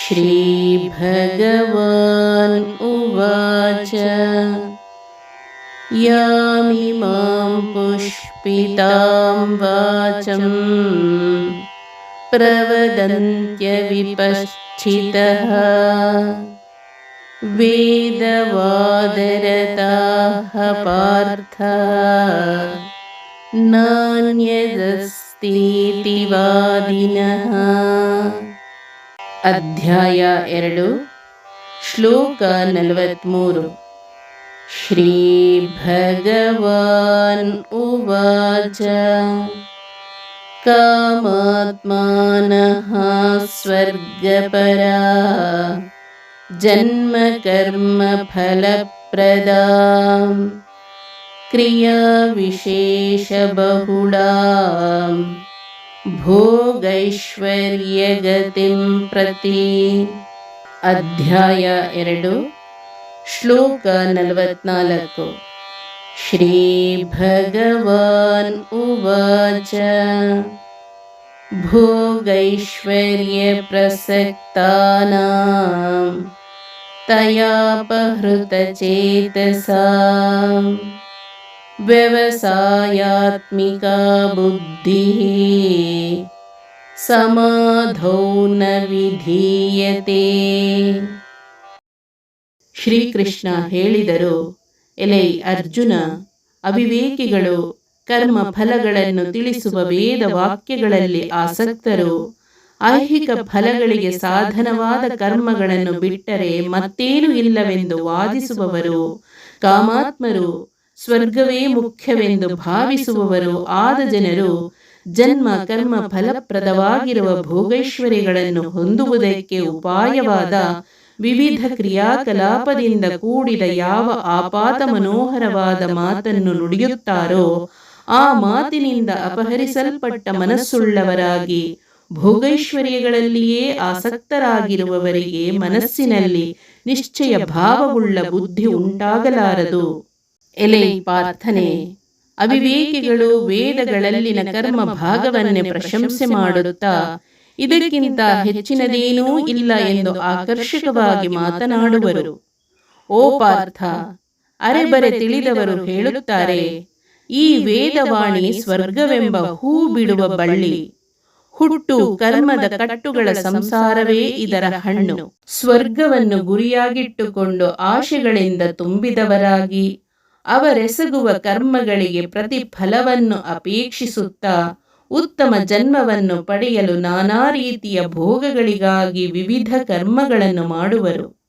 श्रीभगवान् उवाच। यामिमां पुष्पितां वाचम् प्रवदन्त्यविपश्चितः। वेदवादरताः पार्थ। नान्यदस्तीति वादिनः। ಅಧ್ಯಾಯ ಎರಡು ಶ್ಲೋಕ ನಲವತ್ತ್ಮೂರು श्रीभगवान् उवाच कामात्मानः स्वर्गपरा जन्मकर्मफलप्रदा क्रियाविशेषबहुळा भोगैश्वर्यगतिं प्रति अध्याय ಎರಡು ಶ್ಲೋಕ ನಲವತ್ನಾಲ್ಕು ಶ್ರೀ ಭಗವಾನ್ ಉವಾಚ ಭೋಗೈಶ್ವರ್ಯ ಪ್ರಸಕ್ತಾನಾಂ ತಯಾಪಹೃತ बुद्धि समाधौ ನ ವಿಧೀಯತೆ ಶ್ರೀಕೃಷ್ಣ ಹೇಳಿದರು, ಎಲೈ ಅರ್ಜುನ, ಅವಿವೇಕಿಗಳು ಕರ್ಮ ಫಲಗಳನ್ನು ತಿಳಿಸುವ ವೇದ ವಾಕ್ಯಗಳಲ್ಲಿ ಆಸಕ್ತರು. ಐಹಿಕ ಫಲಗಳಿಗೆ ಸಾಧನವಾದ ಕರ್ಮಗಳನ್ನು ಬಿಟ್ಟರೆ ಮತ್ತೇನು ಇಲ್ಲವೆಂದು ವಾದಿಸುವವರು. ಕಾಮಾತ್ಮರು ಸ್ವರ್ಗವೇ ಮುಖ್ಯವೆಂದು ಭಾವಿಸುವವರು ಆದ ಜನರು ಜನ್ಮ, ಕರ್ಮ, ಫಲಪ್ರದವಾಗಿರುವ ಭೋಗೈಶ್ವರ್ಯಗಳನ್ನು ಹೊಂದುವುದಕ್ಕೆ ಉಪಾಯವಾದ ವಿವಿಧ ಕ್ರಿಯಾಕಲಾಪದಿಂದ ಕೂಡಿದ ಯಾವ ಆಪಾತ ಮನೋಹರವಾದ ಮಾತನ್ನು ನುಡಿಯುತ್ತಾರೋ ಆ ಮಾತಿನಿಂದ ಅಪಹರಿಸಲ್ಪಟ್ಟ ಮನಸ್ಸುಳ್ಳವರಾಗಿ ಭೋಗೈಶ್ವರ್ಯಗಳಲ್ಲಿಯೇ ಆಸಕ್ತರಾಗಿರುವವರಿಗೆ ಮನಸ್ಸಿನಲ್ಲಿ ನಿಶ್ಚಯ ಭಾವವುಳ್ಳ ಬುದ್ಧಿ ಉಂಟಾಗಲಾರದು. ಎಲೆ ಪಾರ್ಥನೆ. ಅವಿವೇಕಿಗಳು ವೇದಗಳಲ್ಲಿನ ಕರ್ಮ ಭಾಗವನ್ನೇ ಪ್ರಶಂಸೆ ಮಾಡುತ್ತಾ ಇದಕ್ಕಿಂತ ಹೆಚ್ಚಿನದೇನೂ ಇಲ್ಲ ಎಂದು ಆಕರ್ಷಕವಾಗಿ ಮಾತನಾಡುವರು. ಓ ಪಾರ್ಥ ಅರೆಬರೆ ತಿಳಿದವರು ಹೇಳುತ್ತಾರೆ ಈ ವೇದವಾಣಿ ಸ್ವರ್ಗವೆಂಬ ಹೂ ಬಿಡುವ ಬಳ್ಳಿ. ಹುಟ್ಟು ಕರ್ಮದ ಕಟ್ಟುಗಳ ಸಂಸಾರವೇ ಇದರ ಹಣ್ಣು. ಸ್ವರ್ಗವನ್ನು ಗುರಿಯಾಗಿಟ್ಟುಕೊಂಡು ಆಶೆಗಳಿಂದ ತುಂಬಿದವರಾಗಿ ಅವರೆಸಗುವ ಕರ್ಮಗಳಿಗೆ ಪ್ರತಿಫಲವನ್ನು ಅಪೇಕ್ಷಿಸುತ್ತಾ ಉತ್ತಮ ಜನ್ಮವನ್ನು ಪಡೆಯಲು ನಾನಾ ರೀತಿಯ ಭೋಗಗಳಿಗಾಗಿ ವಿವಿಧ ಕರ್ಮಗಳನ್ನು ಮಾಡುವರು.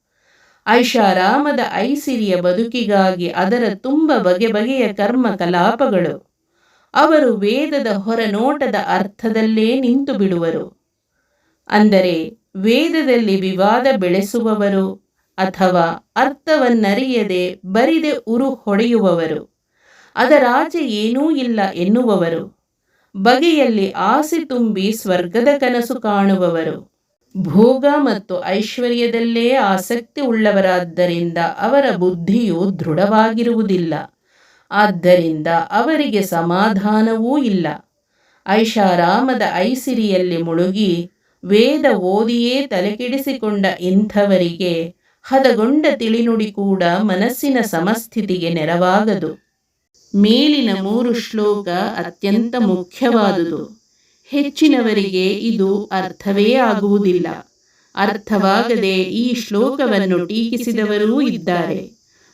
ಐಷಾರಾಮದ ಐಸಿರಿಯ ಬದುಕಿಗಾಗಿ ಅದರ ತುಂಬ ಬಗೆ ಬಗೆಯ ಕರ್ಮ ಕಲಾಪಗಳು. ಅವರು ವೇದದ ಹೊರನೋಟದ ಅರ್ಥದಲ್ಲೇ ನಿಂತು ಬಿಡುವರು ಅಂದರೆ ವೇದದಲ್ಲಿ ವಿವಾದ ಬೆಳೆಸುವವರು ಅಥವಾ ಅರ್ಥವನ್ನರಿಯದೆ ಬರಿದೆ ಉರು ಹೊಡೆಯುವವರು. ಅದರಾಚೆ ಏನೂ ಇಲ್ಲ ಎನ್ನುವವರು. ಬಗೆಯಲ್ಲಿ ಆಸೆ ತುಂಬಿ ಸ್ವರ್ಗದ ಕನಸು ಕಾಣುವವರು. ಭೋಗ ಮತ್ತು ಐಶ್ವರ್ಯದಲ್ಲೇ ಆಸಕ್ತಿ ಉಳ್ಳವರಾದ್ದರಿಂದ ಅವರ ಬುದ್ಧಿಯು ದೃಢವಾಗಿರುವುದಿಲ್ಲ. ಆದ್ದರಿಂದ ಅವರಿಗೆ ಸಮಾಧಾನವೂ ಇಲ್ಲ. ಐಷಾರಾಮದ ಐಸಿರಿಯಲ್ಲಿ ಮುಳುಗಿ ವೇದ ಓದಿಯೇ ತಲೆಕೆಡಿಸಿಕೊಂಡ ಇಂಥವರಿಗೆ ಹದಗೊಂಡ ತಿಳಿನುಡಿ ಕೂಡ ಮನಸ್ಸಿನ ಸಮಸ್ಥಿತಿಗೆ ನೆರವಾಗದು. ಮೇಲಿನ ಮೂರು ಶ್ಲೋಕ ಅತ್ಯಂತ ಮುಖ್ಯವಾದುದು. ಹೆಚ್ಚಿನವರಿಗೆ ಇದು ಅರ್ಥವೇ ಆಗುವುದಿಲ್ಲ. ಅರ್ಥವಾಗದೆ ಈ ಶ್ಲೋಕವನ್ನು ಟೀಕಿಸಿದವರೂ ಇದ್ದಾರೆ.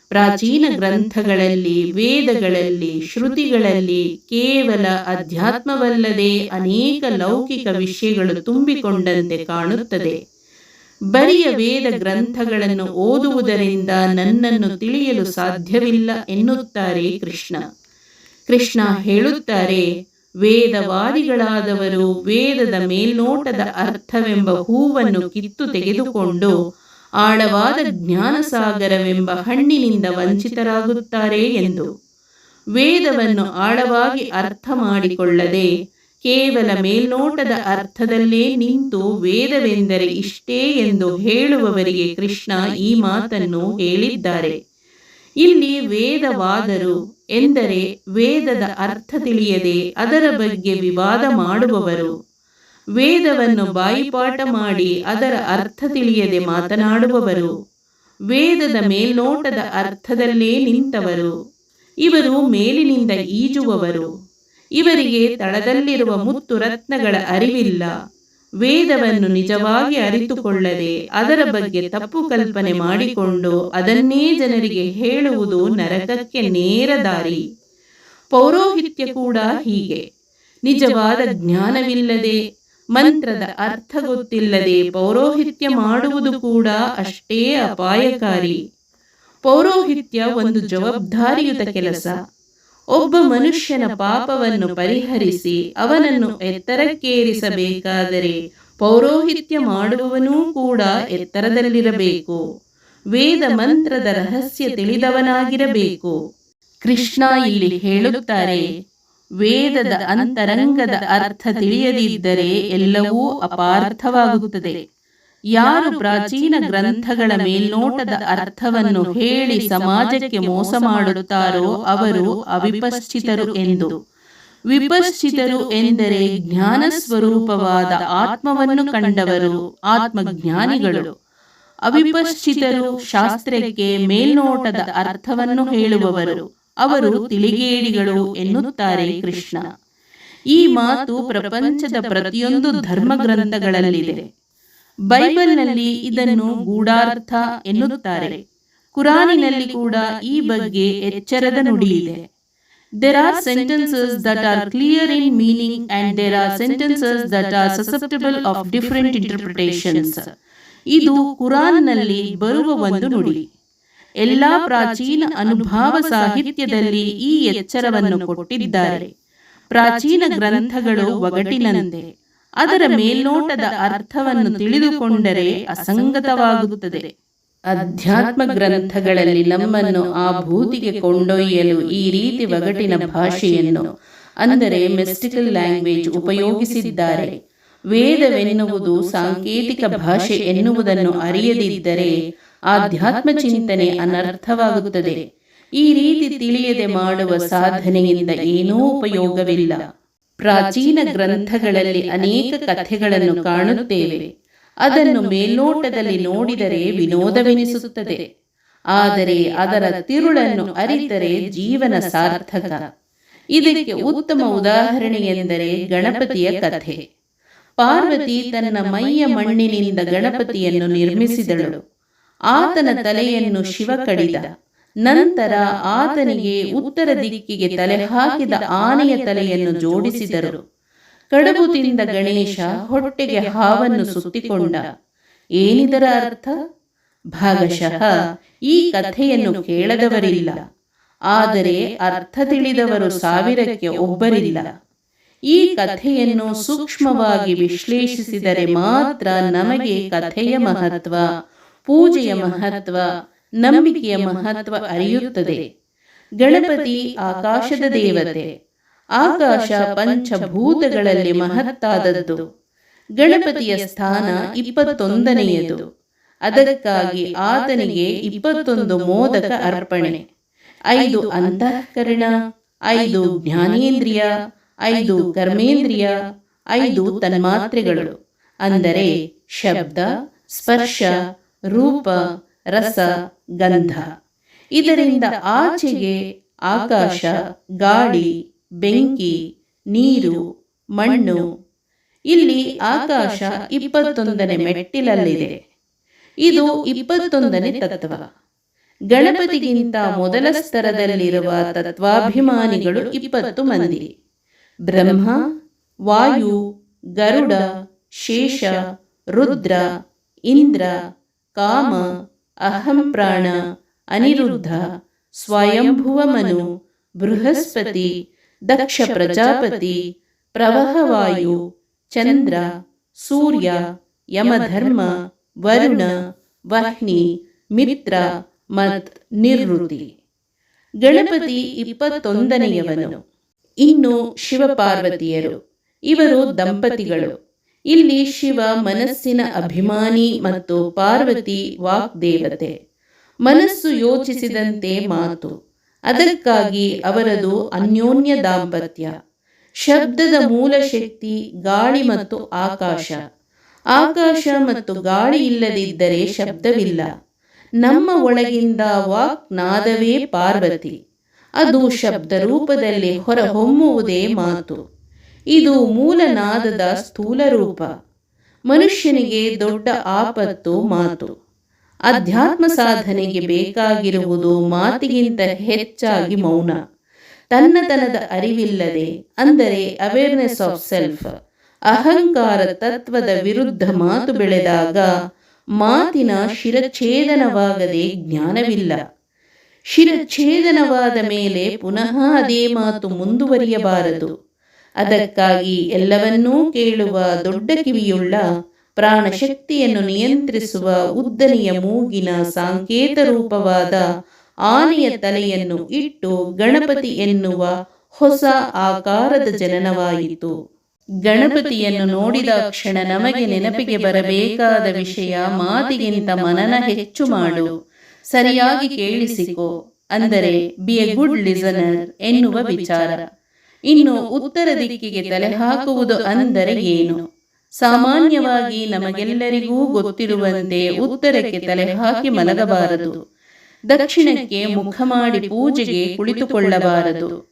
ಪ್ರಾಚೀನ ಗ್ರಂಥಗಳಲ್ಲಿ, ವೇದಗಳಲ್ಲಿ, ಶ್ರುತಿಗಳಲ್ಲಿ ಕೇವಲ ಅಧ್ಯಾತ್ಮವಲ್ಲದೆ ಅನೇಕ ಲೌಕಿಕ ವಿಷಯಗಳು ತುಂಬಿಕೊಂಡಂತೆ ಕಾಣುತ್ತದೆ. ಬರಿಯ ವೇದ ಗ್ರಂಥಗಳನ್ನು ಓದುವುದರಿಂದ ನನ್ನನ್ನು ತಿಳಿಯಲು ಸಾಧ್ಯವಿಲ್ಲ ಎನ್ನುತ್ತಾರೆ ಕೃಷ್ಣ. ಕೃಷ್ಣ ಹೇಳುತ್ತಾರೆ, ವೇದವಾದಿಗಳಾದವರು ವೇದದ ಮೇಲ್ನೋಟದ ಅರ್ಥವೆಂಬ ಹೂವನ್ನು ಕಿತ್ತು ತೆಗೆದುಕೊಂಡು ಆಳವಾದ ಜ್ಞಾನಸಾಗರವೆಂಬ ಹಣ್ಣಿನಿಂದ ವಂಚಿತರಾಗುತ್ತಾರೆ ಎಂದು. ವೇದವನ್ನು ಆಳವಾಗಿ ಅರ್ಥ ಮಾಡಿಕೊಳ್ಳದೆ ಕೇವಲ ಮೇಲ್ನೋಟದ ಅರ್ಥದಲ್ಲೇ ನಿಂತು ವೇದವೆಂದರೆ ಇಷ್ಟೇ ಎಂದು ಹೇಳುವವರಿಗೆ ಕೃಷ್ಣ ಈ ಮಾತನ್ನು ಹೇಳಿದ್ದಾರೆ. ಇಲ್ಲಿ ವೇದವಾದರು ಎಂದರೆ ವೇದದ ಅರ್ಥ ತಿಳಿಯದೆ ಅದರ ಬಗ್ಗೆ ವಿವಾದ ಮಾಡುವವರು. ವೇದವನ್ನು ಬಾಯಿಪಾಠ ಮಾಡಿ ಅದರ ಅರ್ಥ ತಿಳಿಯದೆ ಮಾತನಾಡುವವರು. ವೇದದ ಮೇಲ್ನೋಟದ ಅರ್ಥದಲ್ಲೇ ನಿಂತವರು. ಇವರು ಮೇಲಿನಿಂದ ಈಜುವವರು. ಇವರಿಗೆ ತಳದಲ್ಲಿರುವ ಮುತ್ತು ರತ್ನಗಳ ಅರಿವಿಲ್ಲ. ವೇದವನ್ನು ನಿಜವಾಗಿ ಅರಿತುಕೊಳ್ಳದೆ ಅದರ ಬಗ್ಗೆ ತಪ್ಪು ಕಲ್ಪನೆ ಮಾಡಿಕೊಂಡು ಅದನ್ನೇ ಜನರಿಗೆ ಹೇಳುವುದು ನರಕಕ್ಕೆ ನೇರ ದಾರಿ. ಪೌರೋಹಿತ್ಯ ಕೂಡ ಹೀಗೆ. ನಿಜವಾದ ಜ್ಞಾನವಿಲ್ಲದೆ, ಮಂತ್ರದ ಅರ್ಥ ಗೊತ್ತಿಲ್ಲದೆ ಪೌರೋಹಿತ್ಯ ಮಾಡುವುದು ಕೂಡ ಅಷ್ಟೇ ಅಪಾಯಕಾರಿ. ಪೌರೋಹಿತ್ಯ ಒಂದು ಜವಾಬ್ದಾರಿಯುತ ಕೆಲಸ. ಒಬ್ಬ ಮನುಷ್ಯನ ಪಾಪವನ್ನು ಪರಿಹರಿಸಿ ಅವನನ್ನು ಎತ್ತರಕ್ಕೇರಿಸಬೇಕಾದರೆ ಪೌರೋಹಿತ್ಯ ಮಾಡುವವನೂ ಕೂಡ ಎತ್ತರದಲ್ಲಿರಬೇಕು. ವೇದ ಮಂತ್ರದ ರಹಸ್ಯ ತಿಳಿದವನಾಗಿರಬೇಕು. ಕೃಷ್ಣ ಇಲ್ಲಿ ಹೇಳುತ್ತಾರೆ, ವೇದದ ಅಂತರಂಗದ ಅರ್ಥ ತಿಳಿಯದಿದ್ದರೆ ಎಲ್ಲವೂ ಅಪಾರ್ಥವಾಗುತ್ತದೆ. ಯಾರು ಪ್ರಾಚೀನ ಗ್ರಂಥಗಳ ಮೇಲ್ನೋಟದ ಅರ್ಥವನ್ನು ಹೇಳಿ ಸಮಾಜಕ್ಕೆ ಮೋಸ ಮಾಡುತ್ತಾರೋ ಅವರು ಅವಿಪಶ್ಚಿತರು ಎಂದು. ವಿಪಶ್ಚಿತರು ಎಂದರೆ ಜ್ಞಾನ ಸ್ವರೂಪವಾದ ಆತ್ಮವನ್ನು ಕಂಡವರು, ಆತ್ಮಜ್ಞಾನಿಗಳು. ಅವಿಪಶ್ಚಿತರು ಶಾಸ್ತ್ರಕ್ಕೆ ಮೇಲ್ನೋಟದ ಅರ್ಥವನ್ನು ಹೇಳುವವರು, ಅವರು ತಿಳಿಗೇಡಿಗಳು ಎನ್ನುತ್ತಾರೆ ಕೃಷ್ಣ. ಈ ಮಾತು ಪ್ರಪಂಚದ ಪ್ರತಿಯೊಂದು ಧರ್ಮ ಗ್ರಂಥಗಳಲ್ಲಿದೆ ಬೈಬಲ್ನಲ್ಲಿ ಇದನ್ನು ಗೂಢಾರ್ಥ ಎನ್ನುತ್ತಾರೆ. ಕುರಾನಿನಲ್ಲಿ ಕೂಡ ಈ ಬಗ್ಗೆ ಎಚ್ಚರದ ನುಡಿಯಿದೆ. There are sentences that are clear in meaning and there are sentences that are susceptible of different interpretations ಇದು ಕುರಾನ್ನಲ್ಲಿ ಬರುವ ಒಂದು ನುಡಿ. ಎಲ್ಲಾ ಪ್ರಾಚೀನ ಅನುಭಾವ ಸಾಹಿತ್ಯದಲ್ಲಿ ಈ ಎಚ್ಚರವನ್ನು ಕೊಟ್ಟಿದ್ದಾರೆ. ಪ್ರಾಚೀನ ಗ್ರಂಥಗಳು ಒಗಟಿನಂತೆ. ಅದರ ಮೇಲ್ನೋಟದ ಅರ್ಥವನ್ನು ತಿಳಿದುಕೊಂಡರೆ ಅಸಂಗತವಾಗುತ್ತದೆ. ಅಧ್ಯಾತ್ಮ ಗ್ರಂಥಗಳಲ್ಲಿ ನಮ್ಮನ್ನು ಆ ಭೂತಿಗೆ ಕೊಂಡೊಯ್ಯಲು ಈ ರೀತಿ ಒಗಟಿನ ಭಾಷೆಯನ್ನು ಅಂದರೆ ಮೆಸ್ಟಿಕಲ್ ಲ್ಯಾಂಗ್ವೇಜ್ ಉಪಯೋಗಿಸಿದ್ದಾರೆ. ವೇದವೆನ್ನುವುದು ಸಾಂಕೇತಿಕ ಭಾಷೆ ಎನ್ನುವುದನ್ನು ಅರಿಯದಿದ್ದರೆ ಆಧ್ಯಾತ್ಮ ಚಿಂತನೆ ಅನರ್ಥವಾಗುತ್ತದೆ. ಈ ರೀತಿ ತಿಳಿಯದೆ ಮಾಡುವ ಸಾಧನೆಯಿಂದ ಏನೂ ಉಪಯೋಗವಿಲ್ಲ. ಪ್ರಾಚೀನ ಗ್ರಂಥಗಳಲ್ಲಿ ಅನೇಕ ಕಥೆಗಳನ್ನು ಕಾಣುತ್ತೇವೆ. ಅದನ್ನು ಮೇಲ್ನೋಟದಲ್ಲಿ ನೋಡಿದರೆ ವಿನೋದವೆನಿಸುತ್ತದೆ. ಆದರೆ ಅದರ ತಿರುಳನ್ನು ಅರಿತರೆ ಜೀವನ ಸಾರ್ಥಕ. ಇದಕ್ಕೆ ಉತ್ತಮ ಉದಾಹರಣೆ ಎಂದರೆ ಗಣಪತಿಯ ಕಥೆ. ಪಾರ್ವತಿ ತನ್ನ ಮೈಯ ಮಣ್ಣಿನಿಂದ ಗಣಪತಿಯನ್ನು ನಿರ್ಮಿಸಿದಳು. ಆತನ ತಲೆಯನ್ನು ಶಿವ ಕಡಿದ. ನಂತರ ಆತನಿಗೆ ಉತ್ತರ ದಿಕ್ಕಿಗೆ ತಲೆ ಹಾಕಿದ ಆನೆಯ ತಲೆಯನ್ನು ಜೋಡಿಸಿದರು. ಕಡಬು ತಿಂದ ಗಣೇಶ ಹೊಟ್ಟೆಗೆ ಹಾವನ್ನು ಸುತ್ತಿಕೊಂಡ. ಏನಿದರ ಅರ್ಥ? ಭಾಗಶಃ ಈ ಕಥೆಯನ್ನು ಕೇಳದವರಿಲ್ಲ. ಆದರೆ ಅರ್ಥ ತಿಳಿದವರು ಸಾವಿರಕ್ಕೆ ಒಬ್ಬರಿಲ್ಲ. ಈ ಕಥೆಯನ್ನು ಸೂಕ್ಷ್ಮವಾಗಿ ವಿಶ್ಲೇಷಿಸಿದರೆ ಮಾತ್ರ ನಮಗೆ ಕಥೆಯ ಮಹತ್ವ, ಪೂಜೆಯ ಮಹತ್ವ ನಂಬಿಕೆಯ ಮಹತ್ವ ಅರಿಯುತ್ತದೆ. ಗಣಪತಿ ಆಕಾಶದ ದೇವತೆ. ಆಕಾಶ ಪಂಚಭೂತಗಳಲ್ಲಿ ಮಹತ್ತಾದದ್ದು. ಗಣಪತಿಯ ಸ್ಥಾನ ಇಪ್ಪತ್ತೊಂದನೆಯದು. ಅದಕ್ಕಾಗಿ ಆತನಿಗೆ ಇಪ್ಪತ್ತೊಂದು ಮೋದಕ ಅರ್ಪಣೆ. ಐದು ಅಂತಃಕರಣ, ಐದು ಜ್ಞಾನೇಂದ್ರಿಯ, ಐದು ಕರ್ಮೇಂದ್ರಿಯ, ಐದು ತನ್ಮಾತ್ರೆಗಳು. ಅಂದರೆ ಶಬ್ದ, ಸ್ಪರ್ಶ, ರೂಪ ರಸ ಗಂಧ. ಇದರಿಂದ ಆಚೆಗೆ ಆಕಾಶ, ಗಾಳಿ, ಬೆಂಕಿ, ನೀರು, ಮಣ್ಣು. ಇಲ್ಲಿ ಆಕಾಶ ಇಪ್ಪತ್ತೊಂದನೇ ಮೆಟ್ಟಿಲಲ್ಲಿದೆ. ಇದು ಇಪ್ಪತ್ತೊಂದನೇ ತತ್ವ. ಗಣಪತಿಗಿಂತ ಮೊದಲ ಸ್ತರದಲ್ಲಿರುವ ತತ್ವಾಭಿಮಾನಿಗಳು ಇಪ್ಪತ್ತು ಮಂದಿ. ಬ್ರಹ್ಮ, ವಾಯು, ಗರುಡ, ಶೇಷ, ರುದ್ರ, ಇಂದ್ರ, ಕಾಮ ಅಹಂಪ್ರಾಣ ಅನಿರುದ್ಧ ಸ್ವಯಂಭುವ ಮನು ಬೃಹಸ್ಪತಿ ದಕ್ಷ ಪ್ರಜಾಪತಿ ಪ್ರವಹವಾಯು ಚಂದ್ರ ಸೂರ್ಯ ಯಮಧರ್ಮ ವರುಣ ವಹ್ನಿ ಮಿತ್ರ ಮತ್ ನಿರ್ವೃತಿ ಗಣಪತಿ ಇಪ್ಪತ್ತೊಂದನೆಯವನು. ಇನ್ನು ಶಿವಪಾರ್ವತಿಯರು. ಇವರು ದಂಪತಿಗಳು. ಇಲ್ಲಿ ಶಿವ ಮನಸ್ಸಿನ ಅಭಿಮಾನಿ ಮತ್ತು ಪಾರ್ವತಿ ವಾಗ್ದೇವತೆ ಮನಸ್ಸು ಯೋಚಿಸಿದಂತೆ ಮಾತು. ಅದಕ್ಕಾಗಿ ಅವರದು ಅನ್ಯೋನ್ಯ ದಾಂಪತ್ಯ. ಶಬ್ದದ ಮೂಲ ಶಕ್ತಿ ಗಾಳಿ ಮತ್ತು ಆಕಾಶ. ಆಕಾಶ ಮತ್ತು ಗಾಳಿ ಇಲ್ಲದಿದ್ದರೆ ಶಬ್ದವಿಲ್ಲ. ನಮ್ಮ ಒಳಗಿಂದ ವಾಕ್ ನಾದವೇ ಪಾರ್ವತಿ. ಅದು ಶಬ್ದ ರೂಪದಲ್ಲಿ ಹೊರಹೊಮ್ಮುವುದೇ ಮಾತು. ಇದು ಮೂಲನಾದದ ಸ್ಥೂಲ ರೂಪ ಮನುಷ್ಯನಿಗೆ ದೊಡ್ಡ ಆಪತ್ತು ಮಾತು. ಅಧ್ಯಾತ್ಮ ಸಾಧನೆಗೆ ಬೇಕಾಗಿರುವುದು ಮಾತಿಗಿಂತ ಹೆಚ್ಚಾಗಿ ಮೌನ. ತನ್ನತನದ ಅರಿವಿಲ್ಲದೆ, ಅಂದರೆ ಅವೇರ್ನೆಸ್ ಆಫ್ ಸೆಲ್ಫ್ ಅಹಂಕಾರ ತತ್ವದ ವಿರುದ್ಧ ಮಾತು ಬೆಳೆದಾಗ ಮಾತಿನ ಶಿರಚ್ಛೇದನವಾಗದೆ ಜ್ಞಾನವಿಲ್ಲ. ಶಿರಚ್ಛೇದನವಾದ ಮೇಲೆ ಪುನಃ ಅದೇ ಮಾತು ಮುಂದುವರಿಯಬಾರದು. ಅದಕ್ಕಾಗಿ ಎಲ್ಲವನ್ನೂ ಕೇಳುವ ದೊಡ್ಡ ಕಿವಿಯುಳ್ಳ ಪ್ರಾಣಶಕ್ತಿಯನ್ನು ನಿಯಂತ್ರಿಸುವ ಉದ್ದನೆಯ ಮೂಗಿನ ಸಾಂಕೇತ ರೂಪವಾದ ಆನೆಯ ತಲೆಯನ್ನು ಇಟ್ಟು ಗಣಪತಿ ಎನ್ನುವ ಹೊಸ ಆಕಾರದ ಜನನವಾಯಿತು. ಗಣಪತಿಯನ್ನು ನೋಡಿದ ಕ್ಷಣ ನಮಗೆ ನೆನಪಿಗೆ ಬರಬೇಕಾದ ವಿಷಯ ಮಾತಿಗಿಂತ ಮನನ ಹೆಚ್ಚು ಮಾಡು. ಸರಿಯಾಗಿ ಕೇಳಿಸಿಕೋ. ಅಂದರೆ ಬಿ ಎ ಗುಡ್ ಲಿಸನರ್ ಎನ್ನುವ ವಿಚಾರ. ಇನ್ನು ಉತ್ತರ ದಿಕ್ಕಿಗೆ ತಲೆ ಹಾಕುವುದು ಅಂದರೆ ಏನು? ಸಾಮಾನ್ಯವಾಗಿ ನಮಗೆಲ್ಲರಿಗೂ ಗೊತ್ತಿರುವಂತೆ ಉತ್ತರಕ್ಕೆ ತಲೆ ಹಾಕಿ ಮಲಗಬಾರದು. ದಕ್ಷಿಣಕ್ಕೆ ಮುಖ ಮಾಡಿ ಪೂಜೆಗೆ ಕುಳಿತುಕೊಳ್ಳಬಾರದು.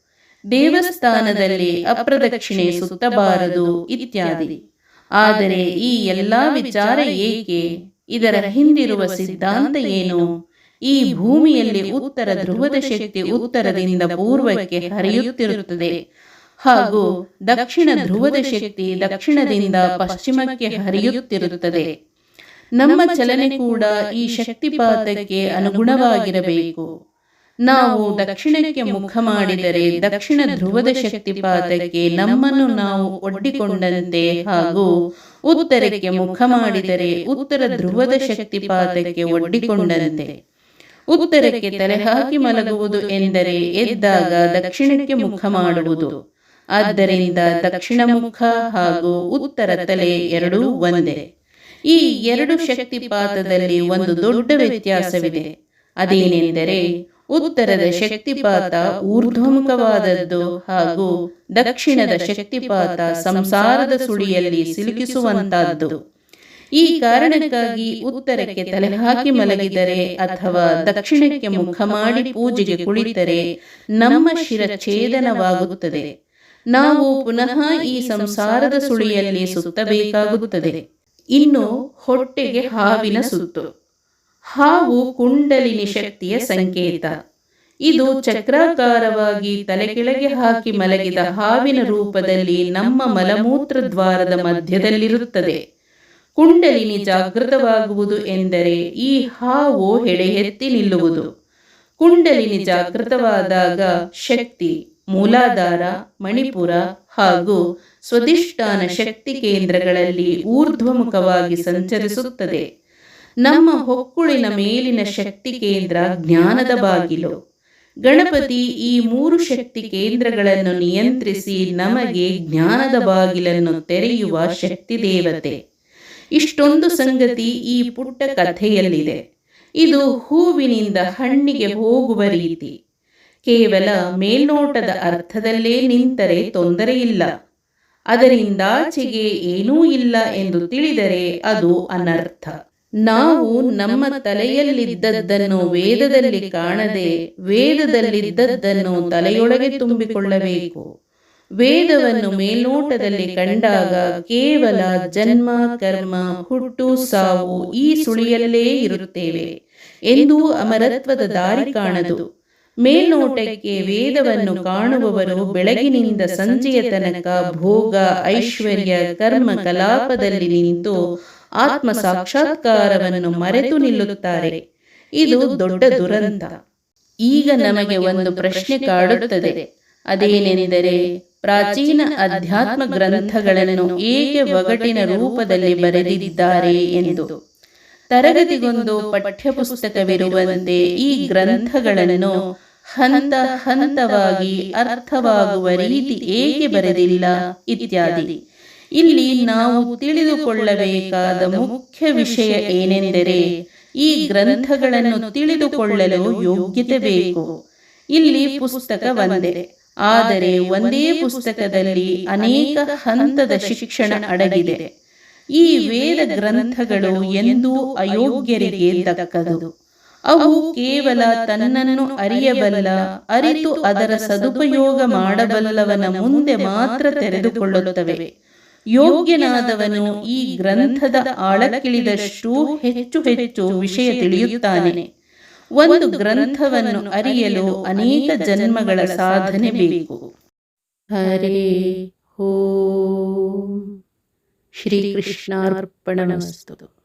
ದೇವಸ್ಥಾನದಲ್ಲಿ ಅಪ್ರದಕ್ಷಿಣೆ ಸುತ್ತಬಾರದು ಇತ್ಯಾದಿ. ಆದರೆ ಈ ಎಲ್ಲಾ ವಿಚಾರ ಏಕೆ? ಇದರ ಹಿಂದಿರುವ ಸಿದ್ಧಾಂತ ಏನು? ಈ ಭೂಮಿಯಲ್ಲಿ ಉತ್ತರ ಧ್ರುವದ ಶಕ್ತಿ ಉತ್ತರದಿಂದ ಪೂರ್ವಕ್ಕೆ ಹರಿಯುತ್ತಿರುತ್ತದೆ. ಹಾಗೂ ದಕ್ಷಿಣ ಧ್ರುವದ ಶಕ್ತಿ ದಕ್ಷಿಣದಿಂದ ಪಶ್ಚಿಮಕ್ಕೆ ಹರಿಯುತ್ತಿರುತ್ತದೆ. ನಮ್ಮ ಚಲನೆ ಕೂಡ ಈ ಶಕ್ತಿಪಾತಕ್ಕೆ ಅನುಗುಣವಾಗಿರಬೇಕು. ನಾವು ದಕ್ಷಿಣಕ್ಕೆ ಮುಖ ಮಾಡಿದರೆ ದಕ್ಷಿಣ ಧ್ರುವದ ಶಕ್ತಿಪಾತಕ್ಕೆ ನಮ್ಮನ್ನು ನಾವು ಒಡ್ಡಿಕೊಂಡಂತೆ ಹಾಗೂ ಉತ್ತರಕ್ಕೆ ಮುಖ ಮಾಡಿದರೆ ಉತ್ತರ ಧ್ರುವದ ಶಕ್ತಿಪಾತಕ್ಕೆ ಒಡ್ಡಿಕೊಂಡಂತೆ. ಉತ್ತರಕ್ಕೆ ತಲೆ ಹಾಕಿ ಮಲಗುವುದು ಎಂದರೆ ಎದ್ದಾಗ ದಕ್ಷಿಣಕ್ಕೆ ಮುಖ ಮಾಡುವುದು. ಆದ್ದರಿಂದ ದಕ್ಷಿಣ ಮುಖ ಹಾಗೂ ಉತ್ತರ ತಲೆ ಎರಡೂ ಒಂದೇ. ಈ ಎರಡು ಶಕ್ತಿಪಾತದಲ್ಲಿ ಒಂದು ದೊಡ್ಡ ವ್ಯತ್ಯಾಸವಿದೆ. ಅದೇನೆಂದರೆ ಉತ್ತರದ ಶಕ್ತಿಪಾತ ಊರ್ಧ್ವಮುಖವಾದದ್ದು ಹಾಗೂ ದಕ್ಷಿಣದ ಶಕ್ತಿಪಾತ ಸಂಸಾರದ ಸುಳಿಯಲ್ಲಿ ಸಿಲುಕಿಸುವಂತಹದ್ದು. ಈ ಕಾರಣಕ್ಕಾಗಿ ಉತ್ತರಕ್ಕೆ ತಲೆ ಹಾಕಿ ಮಲಗಿದರೆ ಅಥವಾ ದಕ್ಷಿಣಕ್ಕೆ ಮುಖ ಮಾಡಿ ಪೂಜೆಗೆ ಕುಳಿತರೆ ನಮ್ಮ ಶಿರಛೇದನವಾಗುತ್ತದೆ ನಾವು ಪುನಃ ಈ ಸಂಸಾರದ ಸುಳಿಯಲ್ಲಿ ಸುತ್ತಬೇಕಾಗುತ್ತದೆ. ಇನ್ನು ಹೊಟ್ಟೆಗೆ ಹಾವಿನ ಸುತ್ತು. ಹಾವು ಕುಂಡಲಿನಿ ಶಕ್ತಿಯ ಸಂಕೇತ. ಇದು ಚಕ್ರಾಕಾರವಾಗಿ ತಲೆ ಕೆಳಗೆ ಹಾಕಿ ಮಲಗಿದ ಹಾವಿನ ರೂಪದಲ್ಲಿ ನಮ್ಮ ಮಲಮೂತ್ರ ದ್ವಾರದ ಮಧ್ಯದಲ್ಲಿರುತ್ತದೆ. ಕುಂಡಲಿನಿ ಜಾಗೃತವಾಗುವುದು ಎಂದರೆ ಈ ಹಾವು ಹೆಡೆ ಎತ್ತಿ ನಿಲ್ಲುವುದು. ಕುಂಡಲಿನಿ ಜಾಗೃತವಾದಾಗ ಶಕ್ತಿ, ಮೂಲಾಧಾರ, ಮಣಿಪುರ ಹಾಗೂ ಸ್ವಧಿಷ್ಠಾನ ಶಕ್ತಿ ಕೇಂದ್ರಗಳಲ್ಲಿ ಊರ್ಧ್ವಮುಖವಾಗಿ ಸಂಚರಿಸುತ್ತದೆ. ನಮ್ಮ ಹೊಕ್ಕುಳಿನ ಮೇಲಿನ ಶಕ್ತಿ ಕೇಂದ್ರ ಜ್ಞಾನದ ಬಾಗಿಲು. ಗಣಪತಿ ಈ ಮೂರು ಶಕ್ತಿ ಕೇಂದ್ರಗಳನ್ನು ನಿಯಂತ್ರಿಸಿ ನಮಗೆ ಜ್ಞಾನದ ಬಾಗಿಲನ್ನು ತೆರೆಯುವ ಶಕ್ತಿ ದೇವತೆ. ಇಷ್ಟೊಂದು ಸಂಗತಿ ಈ ಪುಟ್ಟ ಕಥೆಯಲ್ಲಿದೆ. ಇದು ಹೂವಿನಿಂದ ಹಣ್ಣಿಗೆ ಹೋಗುವ ರೀತಿ. ಕೇವಲ ಮೇಲ್ನೋಟದ ಅರ್ಥದಲ್ಲೇ ನಿಂತರೆ ತೊಂದರೆಯಿಲ್ಲ ಅದರಿಂದಾಚೆಗೆ ಏನೂ ಇಲ್ಲ ಎಂದು ತಿಳಿದರೆ ಅದು ಅನರ್ಥ. ನಾವು ನಮ್ಮ ತಲೆಯಲ್ಲಿದ್ದದ್ದನ್ನು ವೇದದಲ್ಲಿ ಕಾಣದೆ ವೇದದಲ್ಲಿದ್ದದ್ದನ್ನು ತಲೆಯೊಳಗೆ ತುಂಬಿಕೊಳ್ಳಬೇಕು. ವೇದವನ್ನು ಮೇಲ್ನೋಟದಲ್ಲಿ ಕಂಡಾಗ ಕೇವಲ ಜನ್ಮ, ಕರ್ಮ, ಹುಟ್ಟು, ಸಾವು ಈ ಸುಳಿಯಲ್ಲೇ ಇರುತ್ತೇವೆ ಎಂದು ಅಮರತ್ವದ ದಾರಿ ಕಾಣದು. ಮೇಲ್ನೋಟಕ್ಕೆ ವೇದವನ್ನು ಕಾಣುವವರು ಬೆಳಗಿನಿಂದ ಸಂಜೆಯ ತನಕ ಭೋಗ, ಐಶ್ವರ್ಯ, ಕರ್ಮ ಕಲಾಪದಲ್ಲಿ ನಿಂತು ಆತ್ಮ ಸಾಕ್ಷಾತ್ಕಾರವನ್ನು ಮರೆತು ನಿಲ್ಲುತ್ತಾರೆ. ಇದು ದೊಡ್ಡ ದುರಂತ. ಈಗ ನಮಗೆ ಒಂದು ಪ್ರಶ್ನೆ ಕಾಡುತ್ತದೆ. ಅದೇನೆಂದರೆ ಪ್ರಾಚೀನ ಅಧ್ಯಾತ್ಮ ಗ್ರಂಥಗಳನ್ನು ಏಕೆ ಒಗಟಿನ ರೂಪದಲ್ಲಿ ಬರೆದಿದ್ದಾರೆ ಎಂದು. ತರಗತಿಗೊಂದು ಪಠ್ಯಪುಸ್ತಕವಿರುವಂತೆ ಈ ಗ್ರಂಥಗಳನ್ನು ಹಂತ ಹಂತವಾಗಿ ಅರ್ಥವಾಗುವ ರೀತಿ ಏಕೆ ಬರೆದಿಲ್ಲ ಇತ್ಯಾದಿ. ಇಲ್ಲಿ ನಾವು ತಿಳಿದುಕೊಳ್ಳಬೇಕಾದ ಮುಖ್ಯ ವಿಷಯ ಏನೆಂದರೆ ಈ ಗ್ರಂಥಗಳನ್ನು ತಿಳಿದುಕೊಳ್ಳಲು ಯೋಗ್ಯತೆ ಬೇಕು. ಇಲ್ಲಿ ಪುಸ್ತಕ ಒಂದೇ ಆದರೆ ಒಂದೇ ಪುಸ್ತಕದಲ್ಲಿ ಅನೇಕ ಹಂತದ ಶಿಕ್ಷಣ ಅಡಗಿದೆ. ಈ ವೇದ ಗ್ರಂಥಗಳು ಎಂದೂ ಅಯೋಗ್ಯರಿಗೆ ದಕ್ಕದು. ಅವು ಕೇವಲ ತನ್ನನ್ನು ಅರಿಯಬಲ್ಲ, ಅರಿತು ಅದರ ಸದುಪಯೋಗ ಮಾಡಬಲ್ಲವನ ಮುಂದೆ ಮಾತ್ರ ತೆರೆದುಕೊಳ್ಳುತ್ತವೆ. ಯೋಗ್ಯನಾದವನು ಈ ಗ್ರಂಥದ ಆಳಕ್ಕಿಳಿದಷ್ಟು ಹೆಚ್ಚು ಹೆಚ್ಚು ವಿಷಯ ತಿಳಿಯುತ್ತಾನೆ. ಒಂದು ಗ್ರಂಥವನ್ನು ಅರಿಯಲು ಅನೇಕ ಜನ್ಮಗಳ ಸಾಧನೆ ಬೇಕು. ಹರೇ ಓಂ. ಶ್ರೀಕೃಷ್ಣಾರ್ಪಣಮಸ್ತು